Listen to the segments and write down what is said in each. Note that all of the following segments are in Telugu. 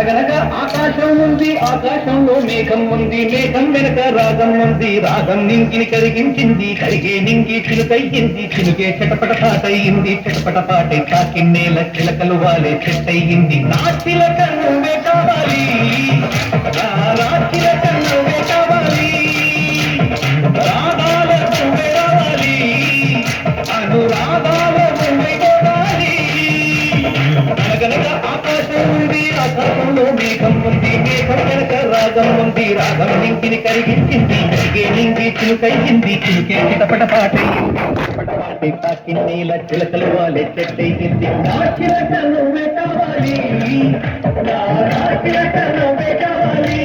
అనగనగా ఆకాశం ఉంది ఆకాశంలో మేఘం ఉంది మేఘం వెనక రాగం ఉంది రాగం నింకిని కరిగించింది కరిగే నింగి చిలుకయ్యింది చిలుకే చెటపట పాటయ్యింది చెటపట పాటై తాకి నేల చిలకలు వాలే చెట్టయ్యింది. నా చిలక నువ్వే కావాలి నా నా చిలక నువ్వే కావాలి రాగాల నువ్వే రావాలి అనురాగాల రాగం ఉంది రాగం నింకిని కరిగించింది కరిగే నింగి చిలుకయ్యింది చిలుకే చిటపట పాటయ్యింది చిటపట పాటే తాకి నీల చిలకలు వాలే చెట్టయ్యింది. నా చిలక నువ్వే కావాలి నా చిలక నువ్వే కావాలి.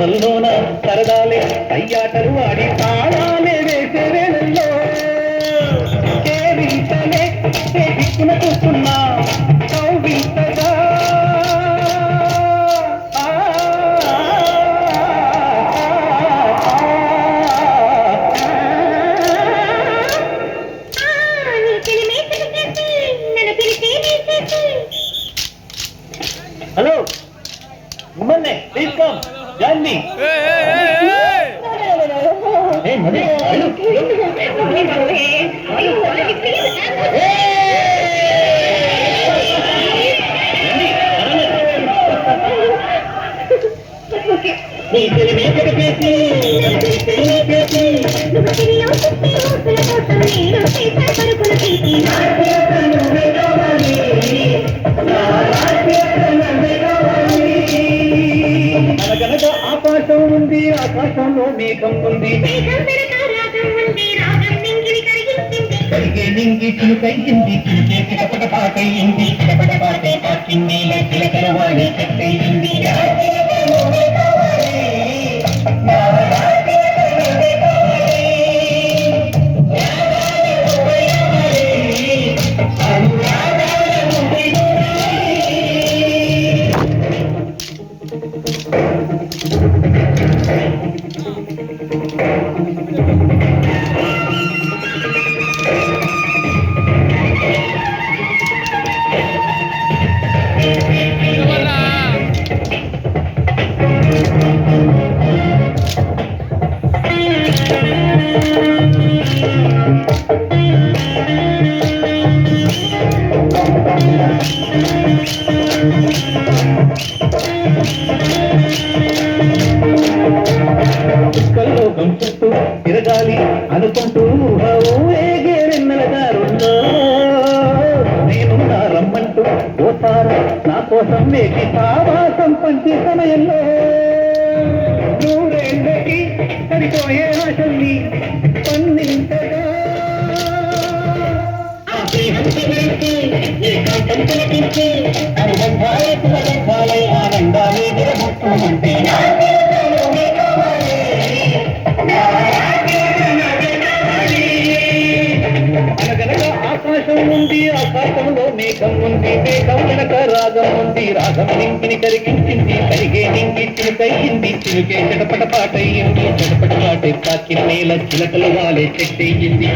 కొమ్మల్లోన సరదాలే అయ్యాటలు వాడి తాళాలే వేసే వేళల్లో. కేరింతలే దిక్కున చూస్తున్నా కవ్వింతగా ఆ, హలో మిమ్మల్ని ప్లీజ్ కమ్ చేసి చేసి అనగనగా ఆకాశంలో మేఘం ఉంది. కరిగే నింగి చిలుకయ్యింది చిలుకే చిటపట పాటయ్యింది చిటపట పాటే పాకింది చిలకల వాడే చెట్టయ్యింది లోకం చుట్టూ తిరగాలి అనుకుంటూ ఊరేగేరెన్నెల దారుల్లో నేను నా రమ్మంటూ ఓసారి నా కోసం వేసి సావాసం పంచే సమయంలో. నూరేళ్ళకి సరిపోయే ఆశల్ని పండించగా ఏకాంతం తిలకించి అనుబంధాలే పులగంధాలై ఆనందాలే విరబుట్టుమంటే ఆకాశం ఉంది ఆకాశంలో మేఘం ఉంది మేఘం వెనక రాగం ఉంది రాగం నింగిని కరిగించింది కరిగే నింగి చిలుకయ్యింది చిలుకే చెడపట పాటయ్యింది చెడపట పాటే తాకి నేల చిలకలు వాలే చెట్టయ్యింది